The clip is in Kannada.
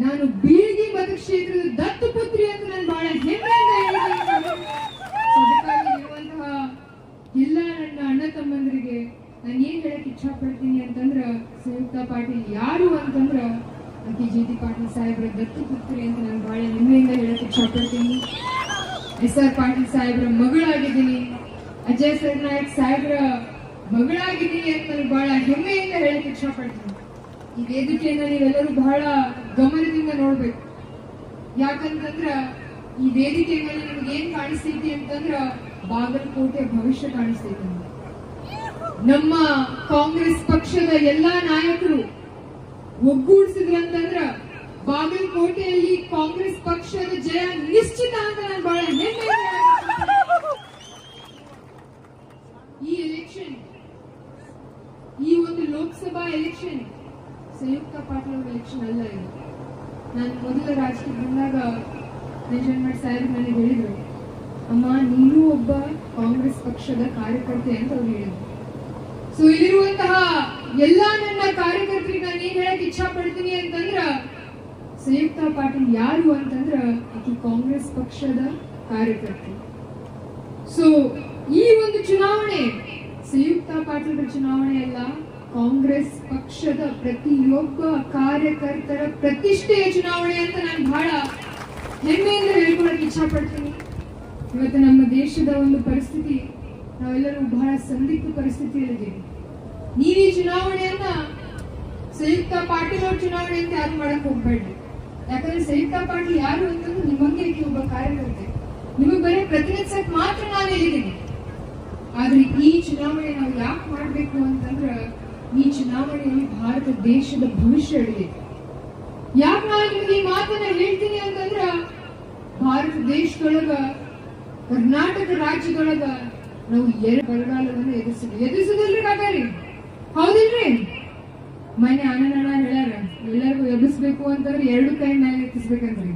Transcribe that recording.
ನಾನು ಬೀಳ್ಗಿ ಮತ ಕ್ಷೇತ್ರದ ದತ್ತುಪುತ್ರಿ ಅಂತ ನಾನು ಬಹಳ ಹೆಮ್ಮೆಯಿಂದ ಅದಕ್ಕಾಗಿ ಇರುವಂತಹ ಎಲ್ಲ ನನ್ನ ಅಣ್ಣ ತಮ್ಮಂದರಿಗೆ ನಾನು ಏನ್ ಹೇಳಕ್ ಇಚ್ಛಾ ಪಡ್ತೀನಿ ಅಂತಂದ್ರ, ಸಂಯುಕ್ತ ಪಾಟೀಲ್ ಯಾರು ಅಂತಂದ್ರ ಅತಿ ಜೀತಿ ಪಾಟೀಲ್ ಸಾಹೇಬ್ರ ದತ್ತುಪುತ್ರಿ ಅಂತ ನಾನು ಬಹಳ ಹೆಮ್ಮೆಯಿಂದ ಹೇಳಕ್ ಇಚ್ಛಾ ಪಡ್ತೀನಿ ಎಸ್ ಆರ್ ಪಾಟೀಲ್ ಸಾಹೇಬ್ರ ಮಗಳಾಗಿದ್ದೀನಿ. ಅಜಯ್ ಸರ್ನಾಯಕ್ ಸಾಹೇಬ್ರ ಮಗಳಾಗಿದ್ದೀನಿ ಅಂತ ನಾನು ಬಹಳ ಹೆಮ್ಮೆಯಿಂದ ಹೇಳಕ್ ಇಚ್ಛಾ ಪಡ್ತೀನಿ ಈ ವೇದಿಕೆಯನ್ನ ನೀವೆಲ್ಲರೂ ಬಹಳ ಗಮನದಿಂದ ನೋಡ್ಬೇಕು. ಯಾಕಂತಂದ್ರ ಈ ವೇದಿಕೆ ಮೇಲೆ ನಿಮ್ಗೆ ಏನ್ ಕಾಣಿಸ್ತೈತಿ ಅಂತಂದ್ರ ಬಾಗಲಕೋಟೆ ಭವಿಷ್ಯ ಕಾಣಿಸ್ತೈತಿ ನಮ್ಮ ಕಾಂಗ್ರೆಸ್ ಪಕ್ಷದ ಎಲ್ಲಾ ನಾಯಕರು ಒಗ್ಗೂಡಿಸಿದ್ರಂತಂದ್ರ ಬಾಗಲಕೋಟೆಯಲ್ಲಿ ಕಾಂಗ್ರೆಸ್ ಪಕ್ಷದ ಜಯ ನಿಶ್ಚಿತ ಅಂತ ನಾನು ಬಹಳ ಈ ಎಲೆಕ್ಷನ್ ಈ ಒಂದು ಲೋಕಸಭಾ ಎಲೆಕ್ಷನ್ ಸಂಯುಕ್ತ ಪಾಟೀಲ್ ಎಲೆಕ್ಷನ್ ಅಲ್ಲ ಇದು. ನಾನು ಮೊದಲ ರಾಜಕೀಯ ಬಂದಾಗ ನಂಜನ್ಮಠ್ ಸಾಹೇಬ್ ನನಗೆ ಹೇಳಿದರು, ಅಮ್ಮ, ನೀನು ಒಬ್ಬ ಕಾಂಗ್ರೆಸ್ ಪಕ್ಷದ ಕಾರ್ಯಕರ್ತೆ ಅಂತ ಅವ್ರು ಹೇಳಿದ್ರು. ಸೊ ಇಲ್ಲಿರುವಂತಹ ಎಲ್ಲ ನನ್ನ ಕಾರ್ಯಕರ್ತರಿಗೆ ನಾನು ಏನ್ ಹೇಳಕ್ ಇಚ್ಛಾ ಪಡ್ತೀನಿ ಅಂತಂದ್ರ, ಸಂಯುಕ್ತ ಪಾಟೀಲ್ ಯಾರು ಅಂತಂದ್ರ ಆಕಿ ಕಾಂಗ್ರೆಸ್ ಪಕ್ಷದ ಕಾರ್ಯಕರ್ತೆ ಸೊ ಈ ಒಂದು ಚುನಾವಣೆ ಸಂಯುಕ್ತ ಪಾಟೀಲ್ರ ಚುನಾವಣೆ ಅಲ್ಲ ಕಾಂಗ್ರೆಸ್ ಪಕ್ಷದ ಪ್ರತಿಯೊಬ್ಬ ಕಾರ್ಯಕರ್ತರ ಪ್ರತಿಷ್ಠೆಯ ಚುನಾವಣೆ ಅಂತ ನಾನು ಬಹಳ ಹೆಮ್ಮೆಯಿಂದ ಹೇಳ್ಕೊಳಕ್ ಇಚ್ಛಾ ಪಡ್ತೀನಿ ಇವತ್ತು ನಮ್ಮ ದೇಶದ ಒಂದು ಪರಿಸ್ಥಿತಿ, ನಾವೆಲ್ಲರೂ ಬಹಳ ಸಂದಿಗ್ಧ ಪರಿಸ್ಥಿತಿಯಲ್ಲಿದ್ದೀವಿ. ನೀವು ಈ ಚುನಾವಣೆಯನ್ನ ಸಂಯುಕ್ತ ಪಾಟೀಲ್ ಅವ್ರ ಚುನಾವಣೆ ಅಂತ ಯಾರು ಮಾಡಕ್ ಹೋಗ್ಬೇಡ್ರಿ. ಯಾಕಂದ್ರೆ ಸಂಯುಕ್ತ ಪಾಟೀಲ್ ಯಾರು ಅಂತಂದ್ರೆ ನಿಮ್ಮಂಗೆ ಒಬ್ಬ ಕಾರ್ಯಕರ್ತೆ. ನಿಮಗೆ ಬರೀ ಪ್ರತಿನಿಧಿಸಕ್ ಮಾತ್ರ ನಾನು ಹೇಳಿದ್ದೀನಿ. ಆದ್ರೆ ಈ ಚುನಾವಣೆ ನಾವು ಯಾಕೆ ಮಾಡ್ಬೇಕು ಅಂತಂದ್ರ ಈ ಚುನಾವಣೆಯಲ್ಲಿ ಭಾರತ ದೇಶದ ಭವಿಷ್ಯ ಹಿಡಿದೈತಿ ಯಾಕೆ ನಾನು ಈ ಮಾತನ್ನ ಹೇಳ್ತೀನಿ ಅಂತಂದ್ರ, ಭಾರತ ದೇಶದೊಳಗ, ಕರ್ನಾಟಕ ರಾಜ್ಯದೊಳಗ ನಾವು ಎರಡು ಬರಗಾಲವನ್ನು ಎದುರಿಸಿದ್ವಿ. ಎದುರಿಸೋದಿಲ್ರಿ ಕಾಕಾರಿ ಹೌದಿಲ್ರಿ? ಮನೆ ಆನಂದಣ್ಣ ಹೇಳ್ಯಾರ, ಎಲ್ಲರಿಗೂ ಎದುರಿಸ್ಬೇಕು ಅಂತಂದ್ರೆ ಎರಡು ಕೈ ಮೇಲೆ ಎತ್ತಿಸ್ಬೇಕಂತ್ರಿ